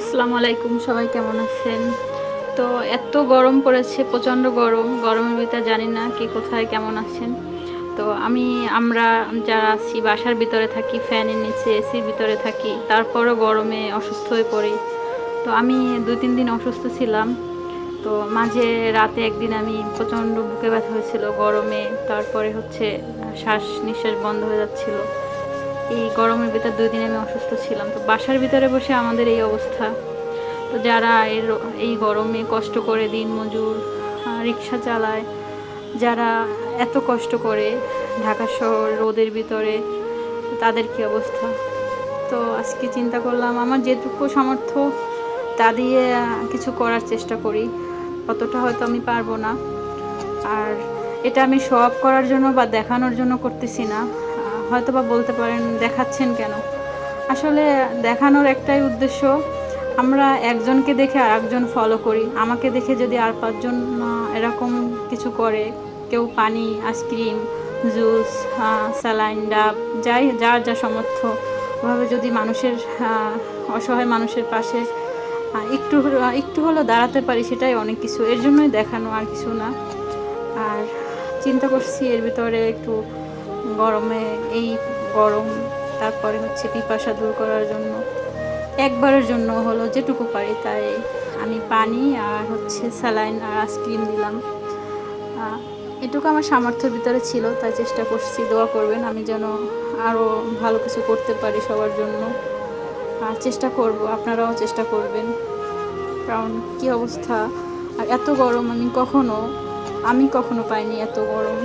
আসসালামু আলাইকুম, সবাই কেমন আছেন? তো এত গরম পড়েছে, প্রচণ্ড গরম। গরমের ভিতরে জানি না কি কোথায় কেমন আছেন। তো আমি, আমরা যারা আছি, বাসার ভিতরে থাকি, ফ্যানের নিচে, এসির ভিতরে থাকি, তারপরও গরমে অসুস্থ হয়ে পড়ি। তো আমি দুই, তিন দিন অসুস্থ ছিলাম। তো মাঝে রাতে একদিন আমি প্রচণ্ড বুকে ব্যথা হয়েছিল গরমে, তারপরে হচ্ছে শ্বাস নিঃশ্বাস বন্ধ হয়ে যাচ্ছিল। এই গরমের ভিতর দুই দিন আমি অসুস্থ ছিলাম। তো বাসার ভিতরে বসে আমাদের এই অবস্থা। তো যারা এর, এই গরমে কষ্ট করে দিন মজুর রিক্সা চালায়, যারা এত কষ্ট করে ঢাকা শহর রোদের ভিতরে, তাদের কি অবস্থা? তো আজকে চিন্তা করলাম, আমার যেটুকু সামর্থ্য, তা দিয়ে কিছু করার চেষ্টা করি। অতটা হয়তো আমি পারব না। আর এটা আমি সব করার জন্য বা দেখানোর জন্য করতেছি না। হয়তো বা বলতে পারেন দেখাচ্ছেন কেন? আসলে দেখানোর একটাই উদ্দেশ্য, আমরা একজনকে দেখে আর একজন ফলো করি। আমাকে দেখে যদি আর পাঁচজন এরকম কিছু করে, কেউ পানি, আইসক্রিম, জুস স্যালাইন, ডাব, যাই, যার যা সামর্থ্য। ওভাবে যদি মানুষের অসহায় মানুষের পাশে একটু একটু হলেও দাঁড়াতে পারি, সেটাই অনেক কিছু। এর জন্যই দেখানো আর কিছু না। আর চিন্তা করছি এর ভিতরে একটু গরমে, এই গরম, তারপরে হচ্ছে পিপাসা দূর করার জন্য। একবারের জন্য হলো যেটুকু পারি তাই আমি পানি আর হচ্ছে স্যালাইন আর আইসক্রিম দিলাম এটুকু আমার সামর্থ্যের ভিতরে ছিল, তাই চেষ্টা করছি, দোয়া করবেন আমি যেন আরও ভালো কিছু করতে পারি সবার জন্য। আর চেষ্টা করব, আপনারাও চেষ্টা করবেন। কারণ কি অবস্থা? আর এত গরম আমি কখনো আমি কখনো পাইনি এত গরম।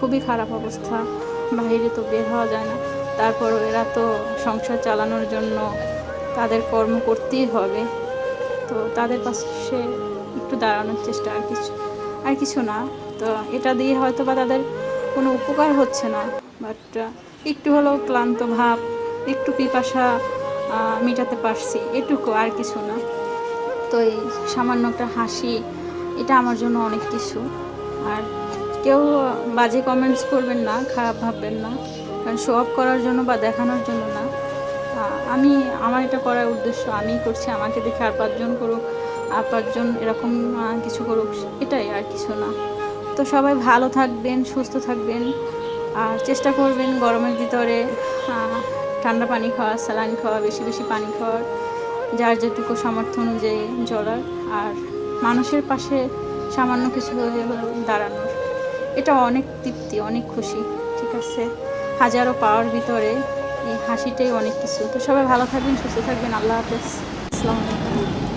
খুবই খারাপ অবস্থা। বাইরে তো বের হওয়া যায় না। তারপর এরা তো সংসার চালানোর জন্য তাদের কর্ম করতেই হবে। তো তাদের পাশে একটু দাঁড়ানোর চেষ্টা, আর কিছু আর কিছু না। তো এটা দিয়ে হয়তো বা তাদের কোনো উপকার হচ্ছে না। বাট একটু হলেও ক্লান্ত ভাব, একটু পিপাসা মেটাতে পারছি। এটুকু, আর কিছু না। তো এই সামান্য একটা হাসি, এটা আমার জন্য অনেক কিছু। আর কেউ বাজে কমেন্টস করবেন না, খারাপ ভাববেন না। কারণ শো অফ করার জন্য বা দেখানোর জন্য না। আমি, আমার এটা করার উদ্দেশ্য আমি করছি, আমাকে দেখে আর পাঁচজন করুক, আর পাঁচজন এরকম কিছু করুক, এটাই আর কিছু না। তো সবাই ভালো থাকবেন, সুস্থ থাকবেন, আর চেষ্টা করবেন গরমের ভিতরে ঠান্ডা পানি খাওয়া, স্যালাইন খাওয়া, বেশি বেশি পানি খাওয়ার, যার যেটুকু সামর্থ্য অনুযায়ী জড়ার। আর মানুষের পাশে সামান্য কিছু দাঁড়ানোর। এটা অনেক তৃপ্তি, অনেক খুশি, ঠিক আছে? হাজারো পাওয়ার ভিতরে এই হাসিটাই অনেক কিছু। তো সবাই ভালো থাকবেন, সুস্থ থাকবেন, আল্লাহ হাফেজ। আসসালামু আলাইকুম।